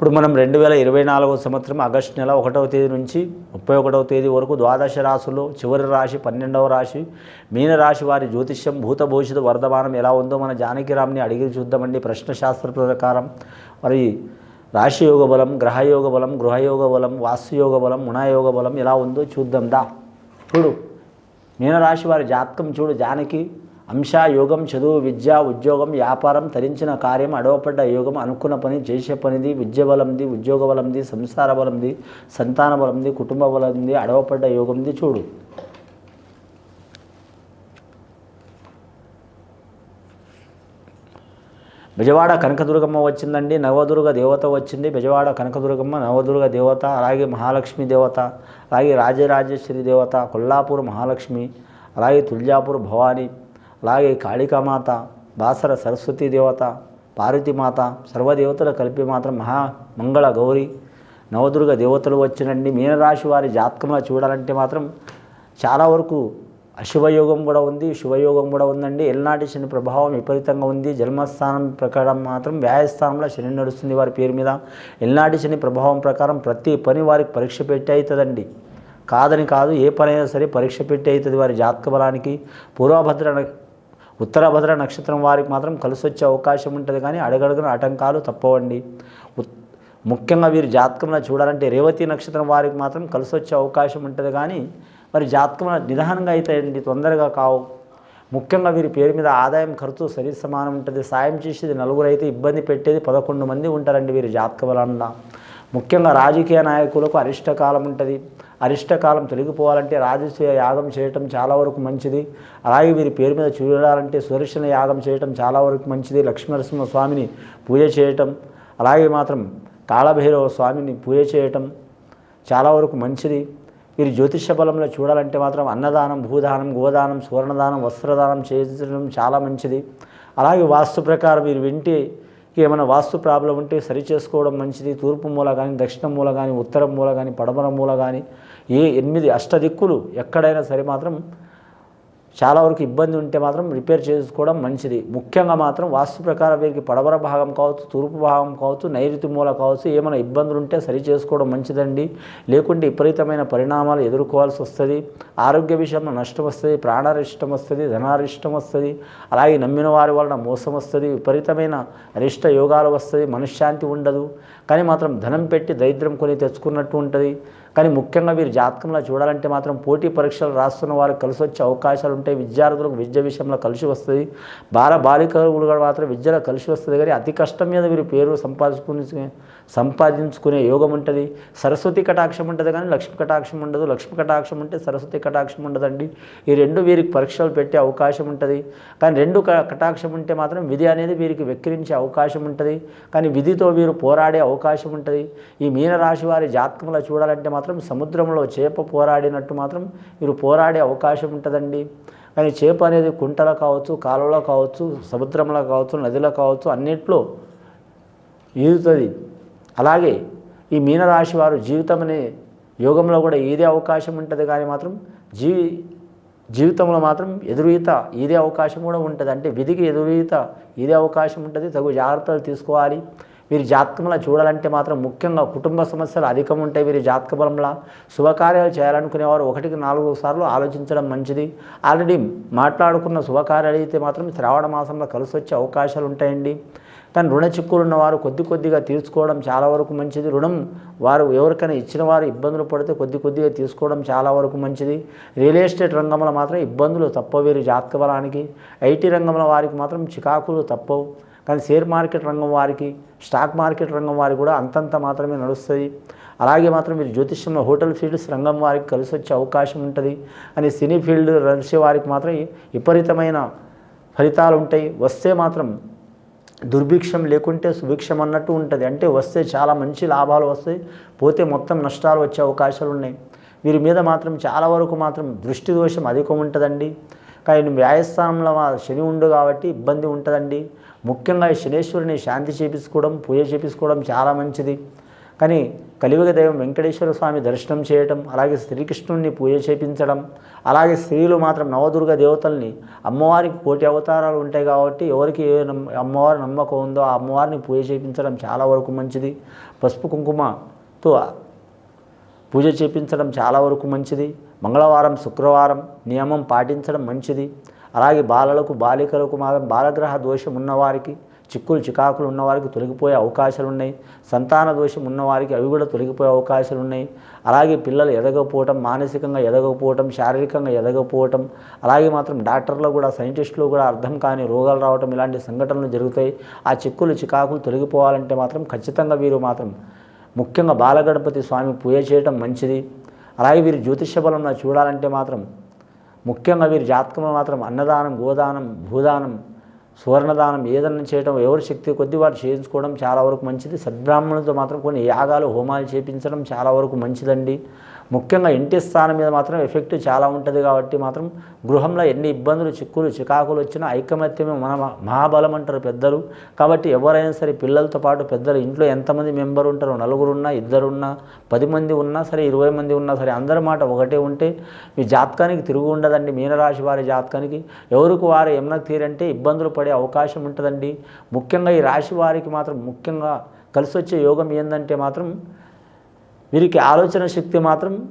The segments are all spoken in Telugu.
ఇప్పుడు మనం రెండు వేల ఇరవై నాలుగవ సంవత్సరం ఆగస్టు నెల ఒకటవ తేదీ నుంచి ముప్పై ఒకటవ తేదీ వరకు ద్వాదశ రాశుల్లో చివరి రాశి పన్నెండవ రాశి మీన రాశి వారి జ్యోతిష్యం భూత భవిష్యత్తు వర్ధమానం ఎలా ఉందో మన జానకిరామ్ని అడిగి చూద్దామండి ప్రశ్న శాస్త్ర ప్రకారం. మరి రాశియోగ బలం గ్రహయోగ బలం గృహయోగ బలం వాస్తుయోగ బలం మునాయోగ బలం ఎలా ఉందో చూద్దాం దా. చూడు. మీనరాశి వారి జాతకం చూడు జానకి. అంశ యోగం చదువు విద్య ఉద్యోగం వ్యాపారం తరించిన కార్యం అడవపడ్డ యోగం అనుకున్న పని చేసే పనిది విద్య బలంది ఉద్యోగ బలంది సంసార బలంది సంతాన బలంది కుటుంబ బలంది అడవపడ్డ యోగంది చూడు. బెజవాడ కనకదుర్గమ్మ వచ్చిందండి నవదుర్గ దేవత వచ్చింది. బెజవాడ కనకదుర్గమ్మ నవదుర్గ దేవత అలాగే మహాలక్ష్మి దేవత అలాగే రాజరాజేశ్వరి దేవత కొల్లాపూర్ మహాలక్ష్మి అలాగే తుల్జాపూర్ భవాని అలాగే కాళికామాత బాసర సరస్వతి దేవత పార్వతీమాత సర్వదేవతలు కలిపి మాత్రం మహా మంగళ గౌరి. నవదుర్గ దేవతలు వచ్చినండి మీనరాశి వారి జాతకంలో చూడాలంటే మాత్రం చాలా వరకు అశుభయోగం కూడా ఉంది శుభయోగం కూడా ఉందండి. ఎల్నాటి శని ప్రభావం విపరీతంగా ఉంది. జన్మస్థానం ప్రకారం మాత్రం వ్యాయస్థానంలో శని నడుస్తుంది వారి పేరు మీద. ఎల్నాటి శని ప్రభావం ప్రకారం ప్రతి పని వారికి పరీక్ష పెట్టి అవుతుందండి. కాదని కాదు ఏ పనైనా సరే పరీక్ష పెట్టి అవుతుంది వారి జాతక బలానికి. పూర్వభద్ర ఉత్తరభద్ర నక్షత్రం వారికి మాత్రం కలిసి వచ్చే అవకాశం ఉంటుంది కానీ అడగడుగున ఆటంకాలు తప్పవండి. ఉత్- ముఖ్యంగా వీరు జాతకంలో చూడాలంటే రేవతి నక్షత్రం వారికి మాత్రం కలిసి వచ్చే అవకాశం ఉంటుంది కానీ మరి జాతకంలో నిదానంగా అవుతాయండి తొందరగా కావు. ముఖ్యంగా వీరి పేరు మీద ఆదాయం ఖర్చు సరి సమానం ఉంటుంది. సాయం చేసేది నలుగురు అయితే ఇబ్బంది పెట్టేది పదకొండు మంది ఉంటారండి వీరి జాతక బలంలో ముఖ్యంగా రాజకీయ నాయకులకు అరిష్టకాలం ఉంటుంది. అరిష్టకాలం తొలగిపోవాలంటే రాజసూయ యాగం చేయటం చాలా వరకు మంచిది. అలాగే వీరి పేరు మీద చూడాలంటే సుదర్శన యాగం చేయటం చాలా వరకు మంచిది. లక్ష్మీనరసింహ స్వామిని పూజ చేయటం అలాగే మాత్రం కాళభైరవ స్వామిని పూజ చేయటం చాలా వరకు మంచిది. వీరి జ్యోతిష బలంలో చూడాలంటే మాత్రం అన్నదానం భూదానం గోదానం సువర్ణదానం వస్త్రదానం చేయడం చాలా మంచిది. అలాగే వాస్తు ప్రకారం వీరు వింటే ఏమైనా వాస్తు ప్రాబ్లం ఉంటే సరి చేసుకోవడం మంచిది. తూర్పు మూల కానీ దక్షిణ మూల కానీ ఉత్తరం మూల కానీ పడమర మూల కానీ ఏ ఎనిమిది అష్టదిక్కులు ఎక్కడైనా సరే మాత్రం చాలా వరకు ఇబ్బంది ఉంటే మాత్రం రిపేర్ చేసుకోవడం మంచిది. ముఖ్యంగా మాత్రం వాస్తు ప్రకారం వీరికి పడవర భాగం కావచ్చు తూర్పు భాగం కావచ్చు నైరుతి మూల కావచ్చు ఏమైనా ఇబ్బందులు ఉంటే సరి చేసుకోవడం మంచిదండి. లేకుంటే విపరీతమైన పరిణామాలు ఎదుర్కోవాల్సి వస్తుంది. ఆరోగ్య విషయంలో నష్టం వస్తుంది ప్రాణారిష్టం వస్తుంది ధనారిష్టం వస్తుంది. అలాగే నమ్మిన వారి వలన మోసం వస్తుంది విపరీతమైన అరిష్ట యోగాలు వస్తుంది మనశ్శాంతి ఉండదు. కానీ మాత్రం ధనం పెట్టి దరిద్రం కొని తెచ్చుకున్నట్టు ఉంటుంది. కానీ ముఖ్యంగా వీరు జాతకంలో చూడాలంటే మాత్రం పోటీ పరీక్షలు రాస్తున్న వారు కలిసి వచ్చే అవకాశాలు ఉంటే విద్యార్థులకు విద్య విషయంలో కలిసి వస్తుంది. బాల బాలికలు కూడా మాత్రం విద్యలో కలిసి వస్తుంది. కానీ అతి కష్టం మీద మీరు పేరు సంపాదించుకుని సంపాదించుకునే యోగం ఉంటుంది. సరస్వతి కటాక్షం ఉంటుంది కానీ లక్ష్మి కటాక్షం ఉండదు. లక్ష్మి కటాక్షం ఉంటే సరస్వతి కటాక్షం ఉండదండి. ఈ రెండు వీరికి పరీక్షలు పెట్టే అవకాశం ఉంటుంది. కానీ రెండు క- కటాక్షం ఉంటే మాత్రం విధి అనేది వీరికి వెక్కిరించే అవకాశం ఉంటుంది. కానీ విధితో వీరు పోరాడే అవకాశం ఉంటుంది. ఈ మీనరాశి వారి జాతకంలో చూడాలంటే మాత్రం సముద్రంలో చేప పోరాడినట్టు మాత్రం వీరు పోరాడే అవకాశం ఉంటుందండి. కానీ చేప అనేది కుంటలో కావచ్చు కాలువలో కావచ్చు సముద్రంలో కావచ్చు నదిలో కావచ్చు అన్నిట్లో ఈదుతుంది. అలాగే ఈ మీనరాశి వారు జీవితం అనే యోగంలో కూడా ఏదే అవకాశం ఉంటుంది కానీ మాత్రం జీ జీవితంలో మాత్రం ఎదురీత ఇదే అవకాశం కూడా ఉంటుంది. అంటే విధికి ఎదురీత ఇదే అవకాశం ఉంటుంది తగు జాగ్రత్తలు తీసుకోవాలి. వీరి జాతకంలో చూడాలంటే మాత్రం ముఖ్యంగా కుటుంబ సమస్యలు అధికం ఉంటాయి వీరి జాతక బలంలో. శుభకార్యాలు చేయాలనుకునేవారు ఒకటికి నాలుగు సార్లు ఆలోచించడం మంచిది. ఆల్రెడీ మాట్లాడుకున్న శుభకార్యాలు అయితే మాత్రం శ్రావణ మాసంలో కలిసి వచ్చే అవకాశాలు ఉంటాయండి. కానీ రుణ చిక్కులు ఉన్నవారు కొద్ది కొద్దిగా తీర్చుకోవడం చాలా వరకు మంచిది. రుణం వారు ఎవరికైనా ఇచ్చిన వారు ఇబ్బందులు పడితే కొద్ది కొద్దిగా తీసుకోవడం చాలా వరకు మంచిది. రియల్ ఎస్టేట్ రంగంలో మాత్రం ఇబ్బందులు తప్పవు వీరి జాతక బలానికి. ఐటీ రంగంలో వారికి మాత్రం చికాకులు తప్పవు. కానీ షేర్ మార్కెట్ రంగం వారికి స్టాక్ మార్కెట్ రంగం వారికి కూడా అంతంత మాత్రమే నడుస్తుంది. అలాగే మాత్రం మీరు జ్యోతిష్యంలో హోటల్ ఫీల్డ్స్ రంగం వారికి కలిసి వచ్చే అవకాశం ఉంటుంది. అని సినీ ఫీల్డ్ నడిచే వారికి మాత్రం విపరీతమైన ఫలితాలు ఉంటాయి. వస్తే మాత్రం దుర్భిక్షం లేకుంటే సుభిక్షం అన్నట్టు ఉంటుంది. అంటే వస్తే చాలా మంచి లాభాలు వస్తాయి. పోతే మొత్తం నష్టాలు వచ్చే అవకాశాలు ఉన్నాయి. వీరి మీద మాత్రం చాలా వరకు మాత్రం దృష్టి దోషం అధికం ఉంటుందండి. కానీ వ్యాయస్థానంలో శని ఉండు కాబట్టి ఇబ్బంది ఉంటుందండి. ముఖ్యంగా ఈ శనేశ్వరుని శాంతి చేపించుకోవడం పూజ చేపించుకోవడం చాలా మంచిది. కానీ కలియుగ దైవం వెంకటేశ్వర స్వామి దర్శనం చేయటం అలాగే శ్రీకృష్ణుడిని పూజ చేపించడం అలాగే స్త్రీలు మాత్రం నవదుర్గ దేవతల్ని అమ్మవారికి కోటి అవతారాలు ఉంటాయి కాబట్టి ఎవరికి ఏ అమ్మవారి నమ్మకం ఉందో ఆ అమ్మవారిని పూజ చేపించడం చాలా వరకు మంచిది. పసుపు కుంకుమతో పూజ చేపించడం చాలా వరకు మంచిది. మంగళవారం శుక్రవారం నియమం పాటించడం మంచిది. అలాగే బాలలకు బాలికలకు మాత్రం బాలగ్రహ దోషం ఉన్నవారికి చిక్కులు చికాకులు ఉన్నవారికి తొలగిపోయే అవకాశాలు ఉన్నాయి సంతాన దోషం ఉన్నవారికి అవి కూడా తొలగిపోయే అవకాశాలు ఉన్నాయి అలాగే పిల్లలు ఎదగకపోవటం మానసికంగా ఎదగకపోవటం శారీరకంగా ఎదగకపోవటం అలాగే మాత్రం డాక్టర్లు కూడా సైంటిస్టులు కూడా అర్థం కాని రోగాలు రావటం ఇలాంటి సంఘటనలు జరుగుతాయి. ఆ చిక్కులు చికాకులు తొలగిపోవాలంటే మాత్రం ఖచ్చితంగా వీరు మాత్రం ముఖ్యంగా బాలగణపతి స్వామి పూజ చేయటం మంచిది. అలాగే వీరు జ్యోతిష బలంలో చూడాలంటే మాత్రం ముఖ్యంగా వీరి జాతకంలో మాత్రం అన్నదానం గోదానం భూదానం సువర్ణదానం ఏదన్నా చేయడం ఎవరి శక్తి కొద్ది వారు చేయించుకోవడం చాలా వరకు మంచిది. సద్బ్రాహ్మణులతో మాత్రం కొన్ని యాగాలు హోమాలు చేపించడం చాలా వరకు మంచిదండి. ముఖ్యంగా ఇంటి స్థానం మీద మాత్రం ఎఫెక్ట్ చాలా ఉంటుంది కాబట్టి మాత్రం గృహంలో ఎన్ని ఇబ్బందులు చిక్కులు చికాకులు వచ్చినా ఐకమత్యమే మన మహాబలం అంటారు పెద్దలు. కాబట్టి ఎవరైనా సరే పిల్లలతో పాటు పెద్దలు ఇంట్లో ఎంతమంది మెంబర్ ఉంటారో నలుగురున్నా ఇద్దరున్నా పది మంది ఉన్నా సరే ఇరవై మంది ఉన్నా సరే అందరి మాట ఒకటే ఉంటే మీ జాతకానికి తిరుగు ఉండదండి. మీనరాశి వారి జాతకానికి ఎవరికి వారు ఎమ్న తీరంటే ఇబ్బందులు పడే అవకాశం ఉంటుందండి. ముఖ్యంగా ఈ రాశి వారికి మాత్రం ముఖ్యంగా కలిసి వచ్చే యోగం ఏంటంటే మాత్రం వీరికి ఆలోచన శక్తి మాత్రం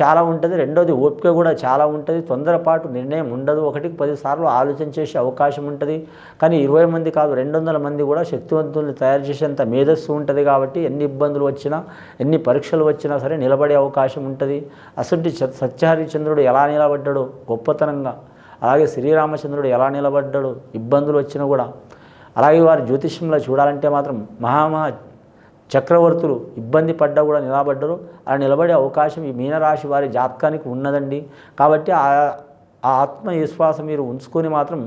చాలా ఉంటుంది. రెండోది ఓపిక కూడా చాలా ఉంటుంది. తొందరపాటు నిర్ణయం ఉండదు. ఒకటికి పదిసార్లు ఆలోచన చేసే అవకాశం ఉంటుంది. కానీ ఇరవై మంది కాదు రెండు వందల మంది కూడా శక్తివంతుల్ని తయారు చేసేంత మేధస్సు ఉంటుంది కాబట్టి ఎన్ని ఇబ్బందులు వచ్చినా ఎన్ని పరీక్షలు వచ్చినా సరే నిలబడే అవకాశం ఉంటుంది. అసలు సత్యహరిచంద్రుడు ఎలా నిలబడ్డాడు గొప్పతనంగా. అలాగే శ్రీరామచంద్రుడు ఎలా నిలబడ్డాడు ఇబ్బందులు వచ్చినా కూడా. అలాగే వారి జ్యోతిష్యంలో చూడాలంటే మాత్రం మహామహా చక్రవర్తులు ఇబ్బంది పడ్డా కూడా నిలబడ్డరు. అలా నిలబడే అవకాశం ఈ మీనరాశి వారి జాతకానికి ఉన్నదండి. కాబట్టి ఆ ఆ ఆత్మవిశ్వాసం మీరు ఉంచుకొని మాత్రం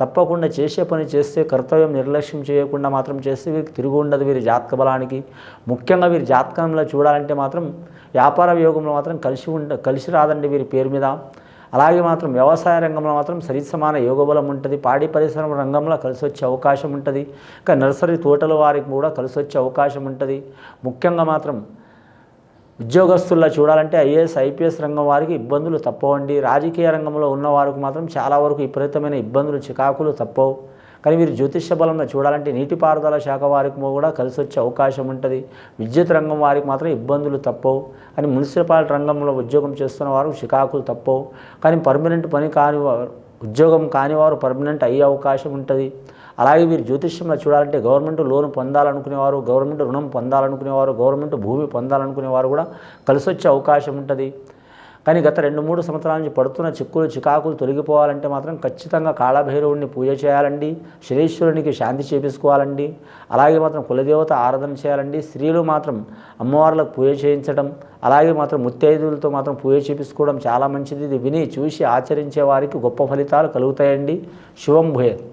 తప్పకుండా చేసే పని చేస్తే కర్తవ్యం నిర్లక్ష్యం చేయకుండా మాత్రం చేస్తే వీరికి తిరిగి ఉండదు వీరి జాతక బలానికి. ముఖ్యంగా వీరి జాతకంలో చూడాలంటే మాత్రం వ్యాపార యోగంలో మాత్రం కలిసి ఉండ కలిసి రాదండి వీరి పేరు మీద. అలాగే మాత్రం వ్యవసాయ రంగంలో మాత్రం సరిసమాన యోగబలం ఉంటుంది పాడి పరిశ్రమ రంగంలో కలిసి వచ్చే అవకాశం ఉంటుంది ఇంకా నర్సరీ తోటల వారికి కూడా కలిసి వచ్చే అవకాశం ఉంటుంది. ముఖ్యంగా మాత్రం ఉద్యోగస్తుల్లో చూడాలంటే ఐఏఎస్ ఐపీఎస్ రంగం వారికి ఇబ్బందులు తప్పవండి. రాజకీయ రంగంలో ఉన్న వారికి మాత్రం చాలా వరకు విపరీతమైన ఇబ్బందులు చికాకులు తప్పవు. కానీ మీరు జ్యోతిష్య బలంలో చూడాలంటే నీటిపారుదల శాఖ వారికి కూడా కలిసి వచ్చే అవకాశం ఉంటుంది. విద్యుత్ రంగం వారికి మాత్రం ఇబ్బందులు తప్పవు. కానీ మున్సిపాలిటీ రంగంలో ఉద్యోగం చేస్తున్న వారు షికాకులు తప్పవు. కానీ పర్మనెంట్ పని కాని వారు ఉద్యోగం కాని వారు పర్మనెంట్ అయ్యే అవకాశం ఉంటుంది. అలాగే వీరు జ్యోతిష్యంలో చూడాలంటే గవర్నమెంట్ లోన్ పొందాలనుకునేవారు గవర్నమెంట్ రుణం పొందాలనుకునేవారు గవర్నమెంట్ భూమి పొందాలనుకునేవారు కూడా కలిసి వచ్చే అవకాశం ఉంటుంది. కానీ గత రెండు మూడు సంవత్సరాల నుంచి పడుతున్న చిక్కులు చికాకులు తొలగిపోవాలంటే మాత్రం ఖచ్చితంగా కాళభైరవుడిని పూజ చేయాలండి శనీశ్వరునికి శాంతి చేపించుకోవాలండి అలాగే మాత్రం కులదేవత ఆరాధన చేయాలండి స్త్రీలు మాత్రం అమ్మవార్లకు పూజ చేయించడం అలాగే మాత్రం ముత్తైదులతో మాత్రం పూజ చేపించుకోవడం చాలా మంచిది. ఇది విని చూసి ఆచరించే వారికి గొప్ప ఫలితాలు కలుగుతాయండి. శివం భూయత్